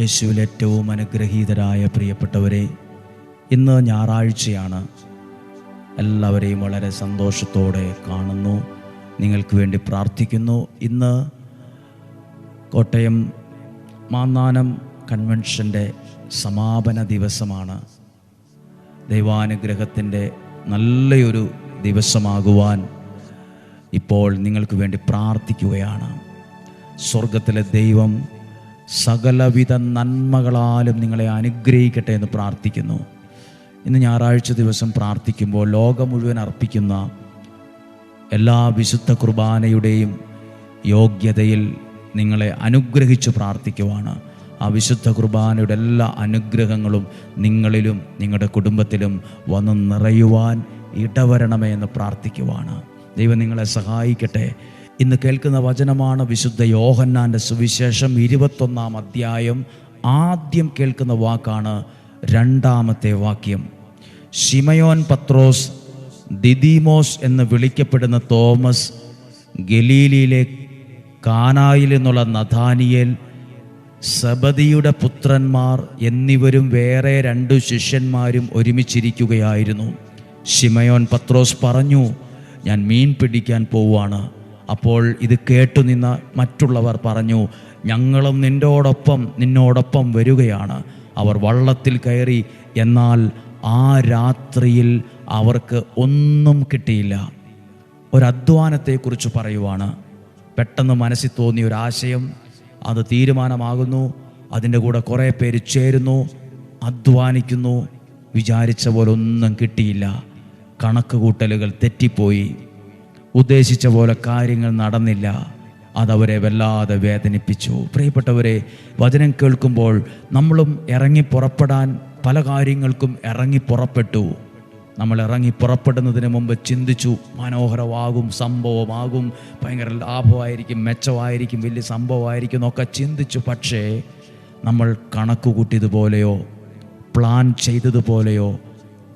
യേശുവിൽ ഏറ്റവും അനുഗ്രഹീതരായ പ്രിയപ്പെട്ടവരെ ഇന്ന് ഞായറാഴ്ചയാണ്. എല്ലാവരെയും വളരെ സന്തോഷത്തോടെ കാണുന്നു. നിങ്ങൾക്ക് വേണ്ടി പ്രാർത്ഥിക്കുന്നു. ഇന്ന് കോട്ടയം മാന്നാനം കൺവെൻഷന്റെ സമാപന ദിവസമാണ്. ദൈവാനുഗ്രഹത്തിന്റെ നല്ലൊരു ദിവസമാകുവാൻ ഇപ്പോൾ നിങ്ങൾക്ക് വേണ്ടി പ്രാർത്ഥിക്കുകയാണ്. സ്വർഗത്തിലെ ദൈവം സകലവിധ നന്മകളാലും നിങ്ങളെ അനുഗ്രഹിക്കട്ടെ എന്ന് പ്രാർത്ഥിക്കുന്നു. ഇന്ന് ഞായറാഴ്ച ദിവസം പ്രാർത്ഥിക്കുമ്പോൾ ലോകം മുഴുവൻ അർപ്പിക്കുന്ന എല്ലാ വിശുദ്ധ കുർബാനയുടെയും യോഗ്യതയിൽ നിങ്ങളെ അനുഗ്രഹിച്ച് പ്രാർത്ഥിക്കുവാണ്. ആ വിശുദ്ധ കുർബാനയുടെ എല്ലാ അനുഗ്രഹങ്ങളും നിങ്ങളിലും നിങ്ങളുടെ കുടുംബത്തിലും വന്ന് നിറയുവാൻ ഇടവരണമേ എന്ന് പ്രാർത്ഥിക്കുവാണ്. ദൈവം നിങ്ങളെ സഹായിക്കട്ടെ. ഇന്ന് കേൾക്കുന്ന വചനമാണ് വിശുദ്ധ യോഹന്നാന്റെ സുവിശേഷം ഇരുപത്തൊന്നാം അധ്യായം. ആദ്യം കേൾക്കുന്ന വാക്കാണ് രണ്ടാമത്തെ വാക്യം. ഷിമയോൻ പത്രോസ് ദിദിമോസ് എന്ന് വിളിക്കപ്പെടുന്ന തോമസ് ഗലീലിയിലെ കാനായിൽ നിന്നുള്ള നഥാനിയേൽ സബദിയുടെ പുത്രന്മാർ എന്നിവരും വേറെ രണ്ടു ശിഷ്യന്മാരും ഒരുമിച്ചിരിക്കുകയായിരുന്നു. ഷിമയോൻ പത്രോസ് പറഞ്ഞു ഞാൻ മീൻ പിടിക്കാൻ പോവുകയാണ് അപ്പോൾ ഇത് കേട്ടു നിന്ന മറ്റുള്ളവർ പറഞ്ഞു ഞങ്ങളും നിന്നോടൊപ്പം നിന്നോടൊപ്പം വരികയാണ്. അവർ വള്ളത്തിൽ കയറി എന്നാൽ ആ രാത്രിയിൽ അവർക്ക് ഒന്നും കിട്ടിയില്ല. ഒരധ്വാനത്തെക്കുറിച്ച് പറയുവാണ്. പെട്ടെന്ന് മനസ്സിൽ തോന്നിയ ഒരു ആശയം അത് തീരുമാനമാകുന്നു അതിന്റെ കൂടെ കുറേ പേര് ചേരുന്നു അധ്വാനിക്കുന്നു വിചാരിച്ച പോലെ ഒന്നും കിട്ടിയില്ല. കണക്ക് കൂട്ടലുകൾ തെറ്റിപ്പോയി. ഉദ്ദേശിച്ച പോലെ കാര്യങ്ങൾ നടന്നില്ല. അതവരെ വല്ലാതെ വേദനിപ്പിച്ചു. പ്രിയപ്പെട്ടവരെ വചനം കേൾക്കുമ്പോൾ നമ്മളും ഇറങ്ങി പുറപ്പെടാൻ പല കാര്യങ്ങൾക്കും ഇറങ്ങി പുറപ്പെട്ടു. നമ്മൾ ഇറങ്ങി പുറപ്പെടുന്നതിന് മുമ്പ് ചിന്തിച്ചു മനോഹരമാകും സംഭവമാകും ഭയങ്കര ലാഭമായിരിക്കും മെച്ചമായിരിക്കും വലിയ സംഭവമായിരിക്കും എന്നൊക്കെ ചിന്തിച്ചു. പക്ഷേ നമ്മൾ കണക്ക് കൂട്ടിയതുപോലെയോ പ്ലാൻ ചെയ്തതുപോലെയോ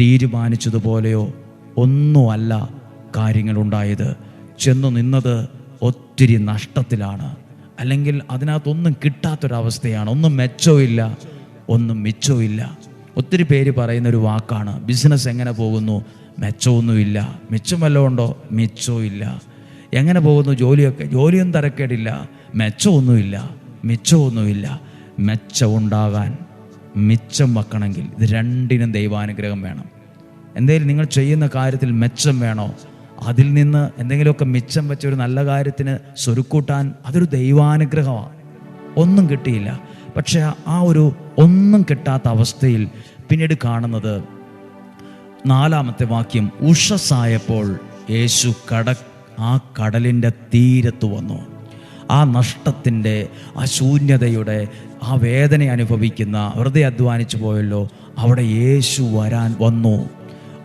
തീരുമാനിച്ചതുപോലെയോ ഒന്നുമല്ല. കാര്യങ്ങളുണ്ടായത്. ചെന്നു നിന്നത് ഒത്തിരി നഷ്ടത്തിലാണ്. അല്ലെങ്കിൽ അതിനകത്തൊന്നും കിട്ടാത്തൊരവസ്ഥയാണ്. ഒന്നും മെച്ചമില്ല ഒന്നും മിച്ചമില്ല ഒത്തിരി പേര് പറയുന്ന ഒരു വാക്കാണ്. ബിസിനസ് എങ്ങനെ പോകുന്നു? മെച്ചമൊന്നുമില്ല മിച്ചം വല്ലതും ഉണ്ടോ? മിച്ചവും ഇല്ല എങ്ങനെ പോകുന്നു? ജോലിയൊക്കെ? ജോലിയൊന്നും തരക്കേടില്ല. മെച്ചമൊന്നുമില്ല മിച്ചമൊന്നുമില്ല മെച്ചമുണ്ടാകാൻ മിച്ചം വെക്കണമെങ്കിൽ ഇത് രണ്ടിനും ദൈവാനുഗ്രഹം വേണം. എന്തെങ്കിലും നിങ്ങൾ ചെയ്യുന്ന കാര്യത്തിൽ മെച്ചം വേണോ? അതിൽ നിന്ന് എന്തെങ്കിലുമൊക്കെ മിച്ചം വെച്ച ഒരു നല്ല കാര്യത്തിന് സ്വരുക്കൂട്ടാൻ അതൊരു ദൈവാനുഗ്രഹമാണ്. ഒന്നും കിട്ടിയില്ല. പക്ഷേ ആ ഒരു ഒന്നും കിട്ടാത്ത അവസ്ഥയിൽ പിന്നീട് കാണുന്നത് നാലാമത്തെ വാക്യം ഉഷസായപ്പോൾ യേശു കട ആ കടലിന്റെ തീരത്ത് വന്നു. ആ നഷ്ടത്തിന്റെ ആ ശൂന്യതയുടെ ആ വേദന അനുഭവിക്കുന്ന വെറുതെ അധ്വാനിച്ചു പോയല്ലോ അവിടെ യേശു വരാൻ വന്നു.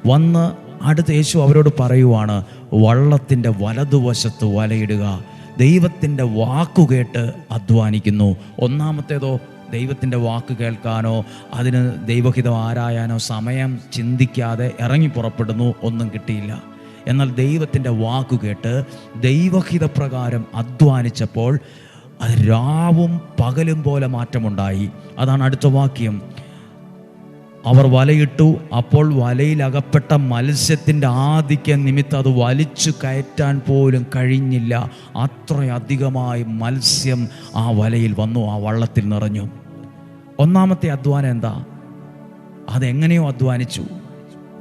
വന്ന് അടുത്ത് യേശു അവരോട് പറയുവാണ് വള്ളത്തിന്റെ വലതുവശത്ത് വലയിടുക ദൈവത്തിന്റെ വാക്കു കേട്ട് അധ്വാനിക്കുന്നു. ഒന്നാമത്തേതോ ദൈവത്തിന്റെ വാക്ക് കേൾക്കാനോ അതിന് ദൈവഹിതം ആരായാനോ സമയം ചിന്തിക്കാതെ ഇറങ്ങി പുറപ്പെടുന്നു ഒന്നും കിട്ടിയില്ല. എന്നാൽ ദൈവത്തിന്റെ വാക്ക് കേട്ട് ദൈവഹിതപ്രകാരം അധ്വാനിച്ചപ്പോൾ രാവും പകലും പോലെ മാറ്റമുണ്ടായി. അതാണ് അടുത്ത വാക്യം. അവർ വലയിട്ടു. അപ്പോൾ വലയിലകപ്പെട്ട മത്സ്യത്തിന്റെ ആധിക്യം നിമിത്തം അത് വലിച്ചു കയറ്റാൻ പോലും കഴിഞ്ഞില്ല. അത്രയധികമായി മത്സ്യം ആ വലയിൽ വന്നു ആ വള്ളത്തിൽ നിറഞ്ഞു. ഒന്നാമത്തെ അധ്വാനം എന്താ? അതെങ്ങനെയോ അധ്വാനിച്ചു.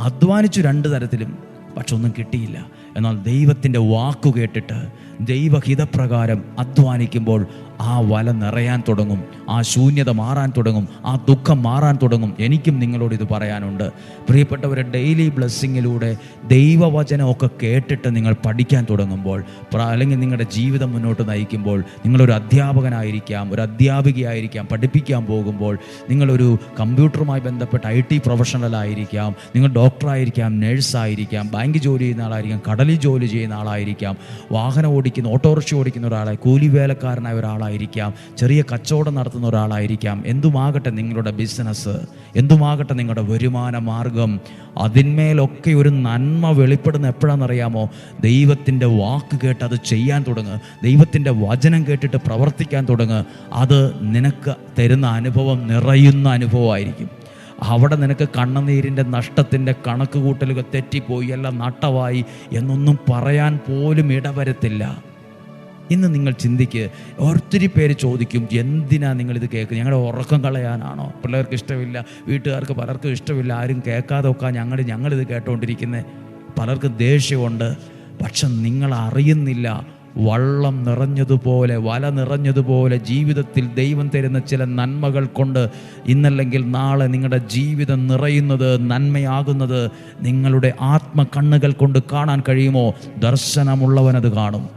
അധ്വാനിച്ചു രണ്ട് തരത്തിലും പക്ഷെ ഒന്നും കിട്ടിയില്ല. എന്നാൽ ദൈവത്തിന്റെ വാക്കു കേട്ടിട്ട് ദൈവഹിതപ്രകാരം അധ്വാനിക്കുമ്പോൾ ആ വല നിറയാൻ തുടങ്ങും ആ ശൂന്യത മാറാൻ തുടങ്ങും ആ ദുഃഖം മാറാൻ തുടങ്ങും. എനിക്കും നിങ്ങളോട് ഇത് പറയാനുണ്ട്. പ്രിയപ്പെട്ടവരെ ഡെയിലി ബ്ലെസ്സിങ്ങിലൂടെ ദൈവവചനമൊക്കെ കേട്ടിട്ട് നിങ്ങൾ പഠിക്കാൻ തുടങ്ങുമ്പോൾ അല്ലെങ്കിൽ നിങ്ങളുടെ ജീവിതം മുന്നോട്ട് നയിക്കുമ്പോൾ നിങ്ങളൊരു അധ്യാപകനായിരിക്കാം ഒരു അധ്യാപികയായിരിക്കാം പഠിപ്പിക്കാൻ പോകുമ്പോൾ നിങ്ങളൊരു കമ്പ്യൂട്ടറുമായി ബന്ധപ്പെട്ട് ഐ ടി പ്രൊഫഷണലായിരിക്കാം നിങ്ങൾ ഡോക്ടറായിരിക്കാം നേഴ്സായിരിക്കാം ബാങ്ക് ജോലി ചെയ്യുന്ന ആളായിരിക്കാം കടലിൽ ജോലി ചെയ്യുന്ന ആളായിരിക്കാം വാഹനം ഓടിക്കുന്ന ഓട്ടോറിക്ഷ ഓടിക്കുന്ന ഒരാളെ കൂലി വേലക്കാരനായ ഒരാളായിരിക്കാം ചെറിയ കച്ചവടം നടത്തുന്ന ഒരാളായിരിക്കാം. എന്തുമാകട്ടെ നിങ്ങളുടെ ബിസിനസ് എന്തുമാകട്ടെ നിങ്ങളുടെ വരുമാന മാർഗം അതിന്മേലൊക്കെ ഒരു നന്മ വെളിപ്പെടുന്ന എപ്പോഴാണെന്നറിയാമോ? ദൈവത്തിന്റെ വാക്ക് കേട്ട് അത് ചെയ്യാൻ തുടങ്ങുക ദൈവത്തിന്റെ വചനം കേട്ടിട്ട് പ്രവർത്തിക്കാൻ തുടങ്ങുക അത് നിനക്ക് തരുന്ന അനുഭവം നിറയുന്ന അനുഭവമായിരിക്കും. അവിടെ നിനക്ക് കണ്ണുനീരിന്റെ നഷ്ടത്തിന്റെ കണക്ക് കൂട്ടലുകൾ തെറ്റിപ്പോയി അല്ല നട്ടമായി എന്നൊന്നും പറയാൻ പോലും ഇടവരത്തില്ല. ഇന്ന് നിങ്ങൾ ചിന്തിക്ക് ഒത്തിരി പേര് ചോദിക്കും എന്തിനാ നിങ്ങളിത് കേൾക്കുന്നത്? ഞങ്ങളുടെ ഉറക്കം കളയാനാണോ? പിള്ളേർക്ക് ഇഷ്ടമില്ല വീട്ടുകാർക്ക് പലർക്കും ഇഷ്ടമില്ല ആരും കേൾക്കാതെ ഒക്കെ ഞങ്ങൾ ഞങ്ങളിത് കേട്ടുകൊണ്ടിരിക്കുന്നത് പലർക്കും ദേഷ്യമുണ്ട് പക്ഷെ നിങ്ങൾ അറിയുന്നില്ല വള്ളം നിറഞ്ഞതുപോലെ വല നിറഞ്ഞതുപോലെ ജീവിതത്തിൽ ദൈവം തരുന്ന ചില നന്മകൾ കൊണ്ട് ഇന്നല്ലെങ്കിൽ നാളെ നിങ്ങളുടെ ജീവിതം നിറയുന്നത് നന്മയാകുന്നത് നിങ്ങളുടെ ആത്മകണ്ണുകൾ കൊണ്ട് കാണാൻ കഴിയുമോ? ദർശനമുള്ളവനത് കാണും.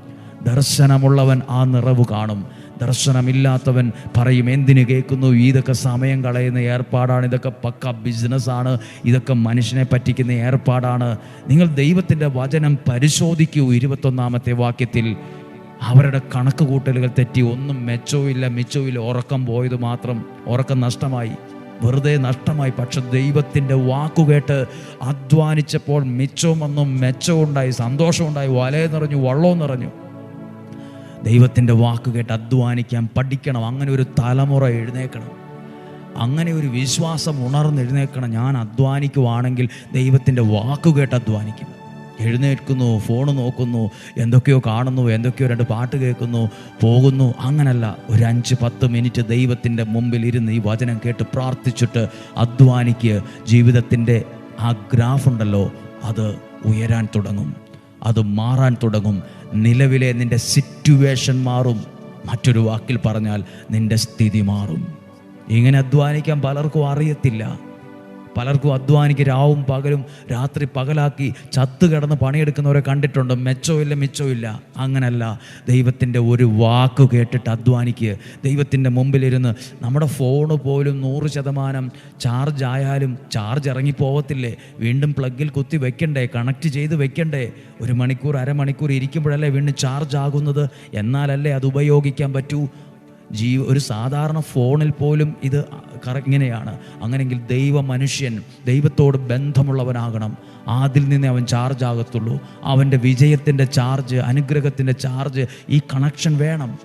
ദർശനമുള്ളവൻ ആ നിറവ് കാണും. ദർശനമില്ലാത്തവൻ പറയും എന്തിനു കേൾക്കുന്നു? ഇതൊക്കെ സമയം കളയുന്ന ഏർപ്പാടാണ്. ഇതൊക്കെ പക്ക ബിസിനസ്സാണ് ഇതൊക്കെ മനുഷ്യനെ പറ്റിക്കുന്ന ഏർപ്പാടാണ്. നിങ്ങൾ ദൈവത്തിന്റെ വചനം പരിശോധിക്കൂ ഇരുപത്തൊന്നാമത്തെ വാക്യത്തിൽ. അവരുടെ കണക്ക് കൂട്ടലുകൾ തെറ്റി. ഒന്നും മെച്ചവുമില്ല മിച്ചവുമില്ല. ഉറക്കം പോയത് മാത്രം. ഉറക്കം നഷ്ടമായി. വെറുതെ നഷ്ടമായി. പക്ഷെ ദൈവത്തിന്റെ വാക്കുകേട്ട് അധ്വാനിച്ചപ്പോൾ മിച്ചവും വന്നും മെച്ചവും ഉണ്ടായി സന്തോഷമുണ്ടായി വലയം നിറഞ്ഞു വള്ളവും നിറഞ്ഞു. ദൈവത്തിന്റെ വാക്ക് കേട്ട് അധ്വാനിക്കാൻ പഠിക്കണം. അങ്ങനെ ഒരു തലമുറ എഴുന്നേക്കണം അങ്ങനെ ഒരു വിശ്വാസം ഉണർന്നെഴുന്നേക്കണം ഞാൻ അധ്വാനിക്കുവാണെങ്കിൽ ദൈവത്തിന്റെ വാക്ക് കേട്ട് അധ്വാനിക്കും. എഴുന്നേൽക്കുന്നു ഫോൺ നോക്കുന്നു എന്തൊക്കെയോ കാണുന്നു എന്തൊക്കെയോ രണ്ട് പാട്ട് കേൾക്കുന്നു പോകുന്നു. അങ്ങനല്ല ഒരു അഞ്ച് പത്ത് മിനിറ്റ് ദൈവത്തിന്റെ മുമ്പിൽ ഇരുന്ന് ഈ വചനം കേട്ട് പ്രാർത്ഥിച്ചിട്ട് അധ്വാനിക്ക് ജീവിതത്തിന്റെ ആ ഗ്രാഫ് ഉണ്ടല്ലോ അത് ഉയരാൻ തുടങ്ങും. അത് മാറാൻ തുടങ്ങും. നിലവിലെ നിന്റെ സിറ്റുവേഷൻ മാറും. മറ്റൊരു വാക്കിൽ പറഞ്ഞാൽ നിന്റെ സ്ഥിതി മാറും. ഇങ്ങനെ അധ്വാനിക്കാൻ പലർക്കും അറിയത്തില്ല. പലർക്കും അധ്വാനിക്ക് രാവും പകലും രാത്രി പകലാക്കി ചത്തു കിടന്ന് പണിയെടുക്കുന്നവരെ കണ്ടിട്ടുണ്ട്. മെച്ചമില്ല മിച്ചമില്ല അങ്ങനല്ല. ദൈവത്തിന്റെ ഒരു വാക്ക് കേട്ടിട്ട് അധ്വാനിക്കുക ദൈവത്തിന്റെ മുമ്പിലിരുന്ന് നമ്മുടെ ഫോണ് പോലും നൂറ് ശതമാനം ചാർജ് ആയാലും ചാർജ് ഇറങ്ങിപ്പോവത്തില്ലേ? വീണ്ടും പ്ലഗിൽ കുത്തി വെക്കണ്ടേ? കണക്ട് ചെയ്ത് വെക്കണ്ടേ? ഒരു മണിക്കൂർ അരമണിക്കൂർ ഇരിക്കുമ്പോഴല്ലേ വീണ്ടും ചാർജ് ആകുന്നത്? എന്നാലല്ലേ അത് ഉപയോഗിക്കാൻ പറ്റൂ? ജീ ഒരു സാധാരണ ഫോണിൽ പോലും ഇത് ഇങ്ങനെയാണ്. അങ്ങനെയെങ്കിൽ ദൈവ മനുഷ്യൻ ദൈവത്തോട് ബന്ധമുള്ളവനാകണം. അതിൽ നിന്നേ അവൻ ചാർജ് ആകത്തുള്ളൂ. അവന്റെ വിജയത്തിന്റെ ചാർജ് അനുഗ്രഹത്തിന്റെ ചാർജ് ഈ കണക്ഷൻ വേണം.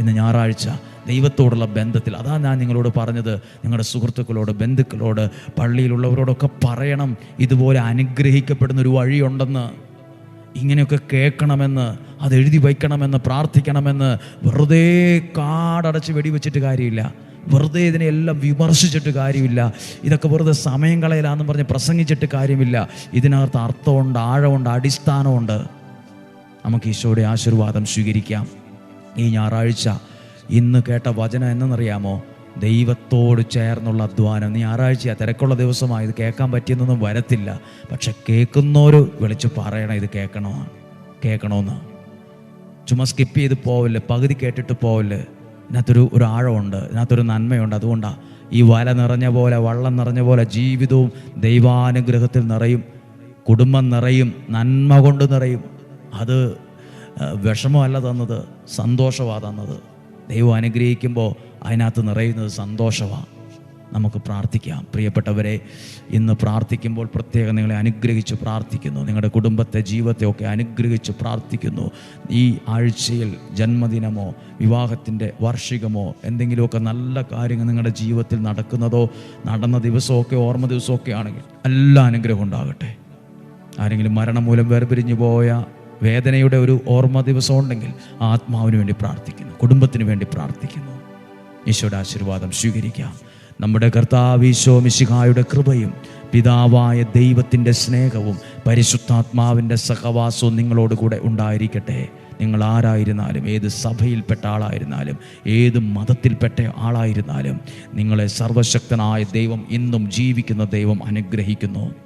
ഇന്ന് ഞായറാഴ്ച ദൈവത്തോടുള്ള ബന്ധത്തിൽ. അതാണ് ഞാൻ നിങ്ങളോട് പറഞ്ഞത്. നിങ്ങളുടെ സുഹൃത്തുക്കളോട് ബന്ധുക്കളോട് പള്ളിയിലുള്ളവരോടൊക്കെ പറയണം. ഇതുപോലെ അനുഗ്രഹിക്കപ്പെടുന്ന ഒരു വഴിയുണ്ടെന്ന്. ഇങ്ങനെയൊക്കെ കേൾക്കണമെന്ന് അത് എഴുതി വയ്ക്കണമെന്ന് പ്രാർത്ഥിക്കണമെന്ന് വെറുതെ കാടടച്ച് വെടിവെച്ചിട്ട് കാര്യമില്ല. വെറുതെ ഇതിനെയെല്ലാം വിമർശിച്ചിട്ട് കാര്യമില്ല. ഇതൊക്കെ വെറുതെ സമയം കളയലാന്ന് പറഞ്ഞ് പ്രസംഗിച്ചിട്ട് കാര്യമില്ല. ഇതിനകത്ത് അർത്ഥമുണ്ട് ആഴമുണ്ട് അടിസ്ഥാനമുണ്ട്. നമുക്ക് ഈശോയുടെ ആശീർവാദം സ്വീകരിക്കാം. ഈ ഞായറാഴ്ച ഇന്ന് കേട്ട വചനം എന്നറിയാമോ? ദൈവത്തോട് ചേർന്നുള്ള അധ്വാനം. നീ ഞായറാഴ്ച തിരക്കുള്ള ദിവസമായി ഇത് കേൾക്കാൻ പറ്റിയെന്നൊന്നും വരത്തില്ല. പക്ഷെ കേൾക്കുന്നവർ വിളിച്ച് പറയണം ഇത് കേൾക്കണോ കേൾക്കണമെന്ന് ചുമ്മാ സ്കിപ്പ് ചെയ്ത് പോവില്ല പകുതി കേട്ടിട്ട് പോവില്ല. ഇതിനകത്തൊരു ഒരു ആഴമുണ്ട് ഇതിനകത്തൊരു നന്മയുണ്ട്. അതുകൊണ്ടാണ് ഈ വല നിറഞ്ഞ പോലെ വള്ളം നിറഞ്ഞ പോലെ ജീവിതവും ദൈവാനുഗ്രഹത്തിൽ നിറയും കുടുംബം നിറയും നന്മ കൊണ്ട് നിറയും. അത് വിഷമമല്ല തന്നത് സന്തോഷമാണ് തന്നത്. ദൈവം അനുഗ്രഹിക്കുമ്പോൾ അതിനകത്ത് നിറയുന്നത് സന്തോഷമാണ് നമുക്ക് പ്രാർത്ഥിക്കാം. പ്രിയപ്പെട്ടവരെ ഇന്ന് പ്രാർത്ഥിക്കുമ്പോൾ പ്രത്യേകം നിങ്ങളെ അനുഗ്രഹിച്ച് പ്രാർത്ഥിക്കുന്നു. നിങ്ങളുടെ കുടുംബത്തെ ജീവിതത്തെ ഒക്കെ അനുഗ്രഹിച്ച് പ്രാർത്ഥിക്കുന്നു. ഈ ആഴ്ചയിൽ ജന്മദിനമോ വിവാഹത്തിന്റെ വാർഷികമോ എന്തെങ്കിലുമൊക്കെ നല്ല കാര്യങ്ങൾ നിങ്ങളുടെ ജീവിതത്തിൽ നടക്കുന്നതോ നടന്ന ദിവസമൊക്കെ ഓർമ്മ ദിവസമൊക്കെ ആണെങ്കിൽ എല്ലാ അനുഗ്രഹം ഉണ്ടാകട്ടെ. ആരെങ്കിലും മരണം മൂലം വേർപിരിഞ്ഞു പോയ വേദനയുടെ ഒരു ഓർമ്മ ദിവസം ഉണ്ടെങ്കിൽ ആത്മാവിന് വേണ്ടി പ്രാർത്ഥിക്കുന്നു. കുടുംബത്തിന് വേണ്ടി പ്രാർത്ഥിക്കുന്നു. ഈശോയുടെ ആശീർവാദം സ്വീകരിക്കാം. നമ്മുടെ കർത്താവ് ഈശോ മിശിഹായുടെ കൃപയും പിതാവായ ദൈവത്തിന്റെ സ്നേഹവും പരിശുദ്ധാത്മാവിന്റെ സഹവാസവും നിങ്ങളോട് കൂടെ ഉണ്ടായിരിക്കട്ടെ. നിങ്ങൾ ആരായിരുന്നാലും ഏത് സഭയിൽപ്പെട്ട ആളായിരുന്നാലും ഏത് മതത്തിൽപ്പെട്ട ആളായിരുന്നാലും നിങ്ങളെ സർവശക്തനായ ദൈവം ഇന്നും ജീവിക്കുന്ന ദൈവം അനുഗ്രഹിക്കുന്നു.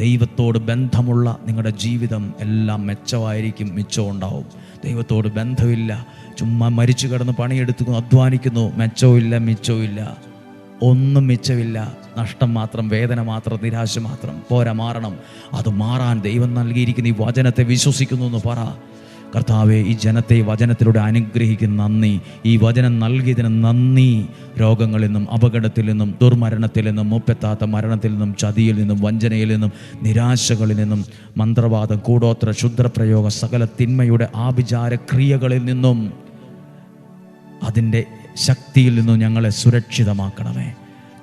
ദൈവത്തോട് ബന്ധമുള്ള നിങ്ങളുടെ ജീവിതം എല്ലാം മെച്ചമായിരിക്കും മിച്ചം ഉണ്ടാവും. ദൈവത്തോട് ബന്ധമില്ല. ചുമ്മാ മരിച്ചു കിടന്ന് പണിയെടുത്തു അധ്വാനിക്കുന്നു മെച്ചവുമില്ല മിച്ചവുമില്ല. ഒന്നും മിച്ചമില്ല നഷ്ടം മാത്രം വേദന മാത്രം നിരാശ മാത്രം. പോരാ മാറണം. അത് മാറാൻ ദൈവം നൽകിയിരിക്കുന്ന ഈ വചനത്തെ വിശ്വസിക്കുന്നു എന്ന് പറ. കർത്താവെ ഈ ജനത്തെ വചനത്തിലൂടെ അനുഗ്രഹിക്കുന്ന നന്ദി. ഈ വചനം നൽകിയതിന് നന്ദി. രോഗങ്ങളിൽ നിന്നും അപകടത്തിൽ നിന്നും ദുർമരണത്തിൽ നിന്നും മുപ്പത്താത്ത മരണത്തിൽ നിന്നും ചതിയിൽ നിന്നും വഞ്ചനയിൽ നിന്നും നിരാശകളിൽ നിന്നും മന്ത്രവാദം കൂടോത്ര ക്ഷുദ്രപ്രയോഗ സകല തിന്മയുടെ ആഭിചാര ക്രിയകളിൽ നിന്നും അതിന്റെ ശക്തിയിൽ നിന്നും ഞങ്ങളെ സുരക്ഷിതമാക്കണമേ.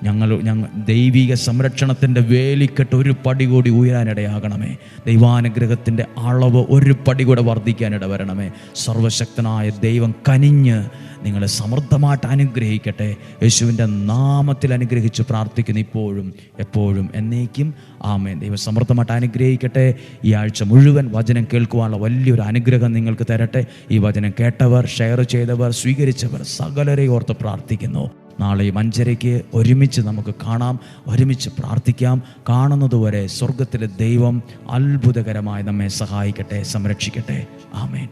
ഞങ്ങൾ ഞങ്ങൾ ദൈവിക സംരക്ഷണത്തിന്റെ വേലിക്കെട്ട് ഒരു പടി കൂടി ഉയരാനിടയാകണമേ. ദൈവാനുഗ്രഹത്തിന്റെ അളവ് ഒരു പടി കൂടെ വർദ്ധിക്കാനിട വരണമേ സർവശക്തനായ ദൈവം കനിഞ്ഞ് നിങ്ങളെ സമൃദ്ധമായിട്ട് അനുഗ്രഹിക്കട്ടെ. യേശുവിന്റെ നാമത്തിൽ അനുഗ്രഹിച്ച് പ്രാർത്ഥിക്കുന്നു ഇപ്പോഴും എപ്പോഴും എന്നേക്കും ആമേ ദൈവം സമൃദ്ധമായിട്ട് അനുഗ്രഹിക്കട്ടെ. ഈ ആഴ്ച മുഴുവൻ വചനം കേൾക്കുവാനുള്ള വലിയൊരു അനുഗ്രഹം നിങ്ങൾക്ക് തരട്ടെ. ഈ വചനം കേട്ടവർ ഷെയർ ചെയ്തവർ സ്വീകരിച്ചവർ സകലരെ ഓർത്ത് പ്രാർത്ഥിക്കുന്നു. നാളെയും അഞ്ചരയ്ക്ക് ഒരുമിച്ച് നമുക്ക് കാണാം ഒരുമിച്ച് പ്രാർത്ഥിക്കാം. കാണുന്നതുവരെ സ്വർഗത്തിലെ ദൈവം അത്ഭുതകരമായി നമ്മെ സഹായിക്കട്ടെ സംരക്ഷിക്കട്ടെ. ആമേൻ.